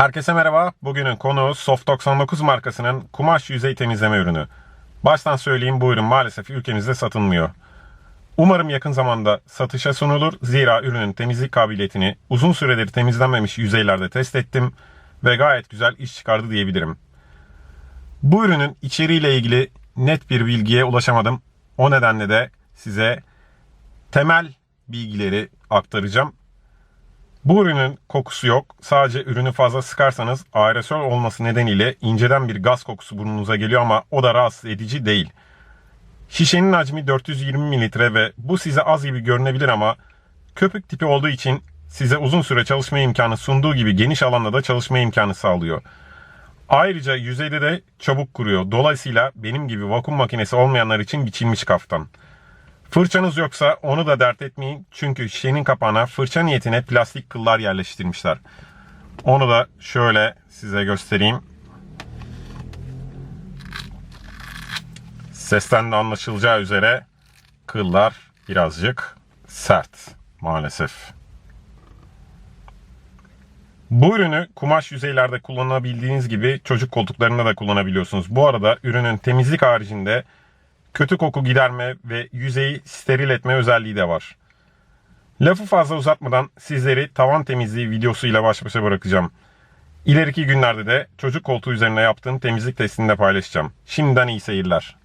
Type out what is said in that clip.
Herkese merhaba. Bugünün konuğu Soft 99 markasının kumaş yüzey temizleme ürünü. Baştan söyleyeyim bu ürün maalesef ülkemizde satılmıyor. Umarım yakın zamanda satışa sunulur. Zira ürünün temizlik kabiliyetini uzun süredir temizlenmemiş yüzeylerde test ettim ve gayet güzel iş çıkardı diyebilirim. Bu ürünün içeriğiyle ilgili net bir bilgiye ulaşamadım. O nedenle de size temel bilgileri aktaracağım. Bu ürünün kokusu yok. Sadece ürünü fazla sıkarsanız aerosol olması nedeniyle inceden bir gaz kokusu burnunuza geliyor ama o da rahatsız edici değil. Şişenin hacmi 420 mililitre ve bu size az gibi görünebilir ama köpük tipi olduğu için size uzun süre çalışma imkanı sunduğu gibi geniş alanda da çalışma imkanı sağlıyor. Ayrıca yüzeyde de çabuk kuruyor. Dolayısıyla benim gibi vakum makinesi olmayanlar için biçilmiş kaftan. Fırçanız yoksa onu da dert etmeyin. Çünkü şişenin kapağına fırça niyetine plastik kıllar yerleştirmişler. Onu da şöyle size göstereyim. Sesten de anlaşılacağı üzere kıllar birazcık sert maalesef. Bu ürünü kumaş yüzeylerde kullanabildiğiniz gibi çocuk koltuklarında da kullanabiliyorsunuz. Bu arada ürünün temizlik haricinde kötü koku giderme ve yüzeyi steril etme özelliği de var. Lafı fazla uzatmadan sizleri tavan temizliği videosuyla baş başa bırakacağım. İleriki günlerde de çocuk koltuğu üzerine yaptığım temizlik testini de paylaşacağım. Şimdiden iyi seyirler.